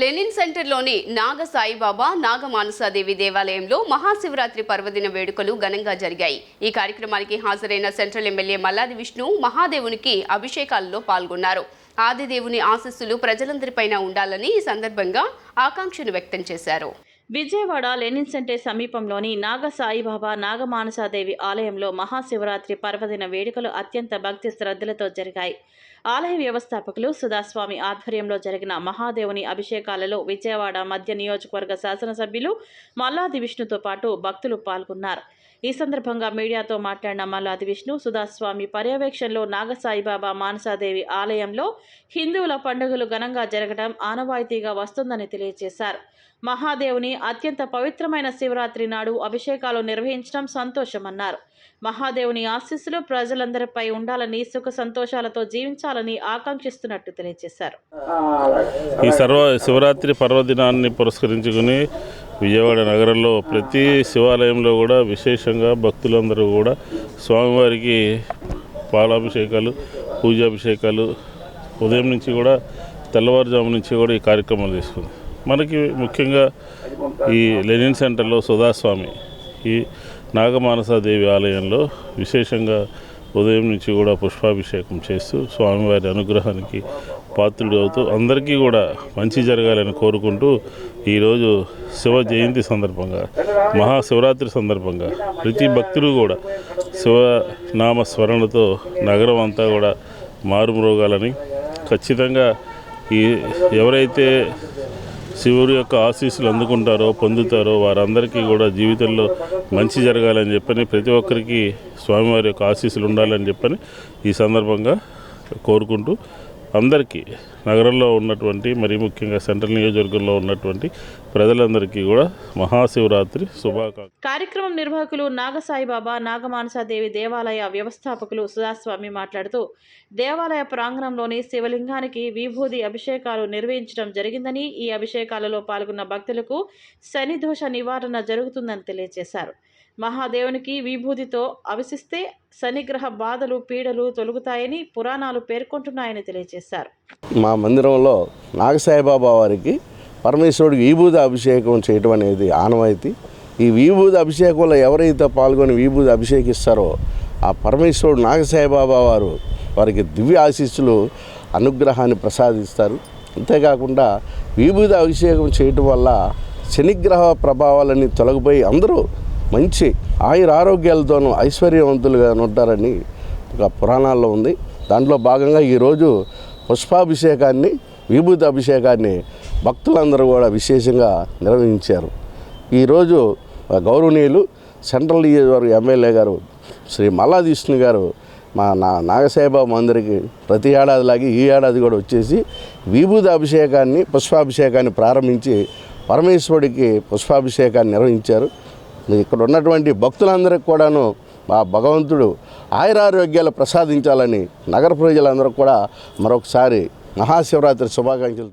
Lenin సెంటర్లోని నాగ సాయిబాబా నాగమానసాదేవి దేవాలయంలో మహాశివరాత్రి పర్వదిన వేడుకలు ఘనంగా జరిగాయి. ఈ కార్యక్రమానికి హాజరైన సెంట్రల్ ఎమ్మెల్యే మల్లాది విష్ణు మహాదేవునికి అభిషేకాలలో పాల్గొన్నారు. ఆదిదేవుని ఆశస్సులు ప్రజలందరిపైన ఉండాలని ఈ సందర్భంగా ఆకాంక్షను వ్యక్తం చేశారు. విజయవాడ లెనిన్ సెంటర్ సమీపంలోని నాగ సాయిబాబా నాగమానసాదేవి ఆలయంలో మహాశివరాత్రి పర్వదిన వేడుకలు అత్యంత భక్తి శ్రద్ధలతో జరిగాయి. ఆలయ వ్యవస్థాపకులు సుధాస్వామి ఆధ్వర్యంలో జరిగిన మహాదేవుని అభిషేకాలలో విజయవాడ మధ్య నియోజకవర్గ శాసనసభ్యులు మల్లాది విష్ణుతో పాటు భక్తులు పాల్గొన్నారు. ఈ సందర్భంగా మీడియాతో మాట్లాడిన మల్లాది విష్ణు సుధాస్వామి పర్యవేక్షణలో నాగసాయిబాబా మానసాదేవి ఆలయంలో హిందువుల పండుగలు ఘనంగా జరగడం ఆనవాయితీగా వస్తుందని తెలియజేశారు. మహాదేవుని అత్యంత పవిత్రమైన శివరాత్రి నాడు అభిషేకాలు నిర్వహించడం సంతోషమన్నారు. మహాదేవుని ఆశీస్సులు ప్రజలందరిపై ఉండాలని సుఖ సంతోషాలతో జీవించాలని ఆకాంక్షిస్తున్నట్టు తెలియజేశారు. ఈ సర్వ శివరాత్రి పర్వదినాన్ని పురస్కరించుకుని విజయవాడ నగరంలో ప్రతి శివాలయంలో కూడా విశేషంగా భక్తులందరూ కూడా స్వామివారికి పాలాభిషేకాలు పూజాభిషేకాలు ఉదయం నుంచి కూడా తెల్లవారుజాము నుంచి కూడా ఈ కార్యక్రమాలు తీసుకుంది మనకి ముఖ్యంగా ఈ లెనిన్ సెంటర్లో సుధాస్వామి ఈ నాగమానసాదేవి ఆలయంలో విశేషంగా ఉదయం నుంచి కూడా పుష్పాభిషేకం చేస్తూ స్వామివారి అనుగ్రహానికి పాత్రుడు అవుతూ అందరికీ కూడా మంచి జరగాలని కోరుకుంటూ ఈరోజు శివ జయంతి సందర్భంగా మహాశివరాత్రి సందర్భంగా ప్రతి భక్తుడు కూడా శివనామ స్మరణతో నగరం అంతా కూడా మారుమ్రోగాలని ఖచ్చితంగా ఈ ఎవరైతే శివుడి యొక్క ఆశీస్సులు అందుకుంటారో పొందుతారో వారందరికీ కూడా జీవితంలో మంచి జరగాలని చెప్పని ప్రతి ఒక్కరికి స్వామివారి యొక్క ఆశీస్సులు ఉండాలని చెప్పని ఈ సందర్భంగా కోరుకుంటూ అందరికీ నగరంలో ఉన్నటువంటి మరి ముఖ్యంగా సెంట్రల్ నియోజకవర్గంలో ఉన్నటువంటి ప్రజలందరికీ కూడా మహాశివరాత్రి శుభాకాంక్ష కార్యక్రమం నిర్వాహకులు నాగసాయిబాబా నాగమానసాదేవి దేవాలయ వ్యవస్థాపకులు సుధాస్వామి మాట్లాడుతూ దేవాలయ ప్రాంగణంలోని శివలింగానికి విభూది అభిషేకాలు నిర్వహించడం జరిగిందని ఈ అభిషేకాలలో పాల్గొన్న భక్తులకు శని దోష నివారణ జరుగుతుందని తెలియజేశారు. మహాదేవునికి విభూతితో అవిసిస్తే శనిగ్రహ బాధలు పీడలు తొలుగుతాయని పురాణాలు పేర్కొంటున్నాయని తెలియజేశారు. మా మందిరంలో నాగసాయిబాబా వారికి పరమేశ్వరుడికి విభూతి అభిషేకం చేయటం అనేది ఆనవాయితీ. ఈ విభూతి అభిషేకంలో ఎవరైతే పాల్గొని విభూతి అభిషేకిస్తారో ఆ పరమేశ్వరుడు నాగసాయిబాబా వారు వారికి దివ్య ఆశీస్సులు అనుగ్రహాన్ని ప్రసాదిస్తారు. అంతేకాకుండా విభూతి అభిషేకం చేయటం వల్ల శనిగ్రహ ప్రభావాలన్నీ తొలగిపోయి అందరూ మంచి ఆయుర ఆరోగ్యాలతోనూ ఐశ్వర్యవంతులుగా ఉంటారని ఒక పురాణాల్లో ఉంది. దాంట్లో భాగంగా ఈరోజు పుష్పాభిషేకాన్ని విభూతి అభిషేకాన్ని భక్తులందరూ కూడా విశేషంగా నిర్వహించారు. ఈరోజు గౌరవనీయులు సెంట్రల్ నియోజకవర్గ ఎమ్మెల్యే గారు శ్రీ మల్లాది విష్ణు గారు మా నా నాగసాయిబాబు మందిరికి ప్రతి ఏడాదిలాగే ఈ ఏడాది కూడా వచ్చేసి విభూతి అభిషేకాన్ని పుష్పాభిషేకాన్ని ప్రారంభించి పరమేశ్వరుడికి పుష్పాభిషేకాన్ని నిర్వహించారు. ఇక్కడ ఉన్నటువంటి భక్తులందరికీ కూడాను ఆ భగవంతుడు ఆయురారోగ్యాలు ప్రసాదించాలని నగర ప్రజలందరూ కూడా మరొకసారి మహాశివరాత్రి శుభాకాంక్షలు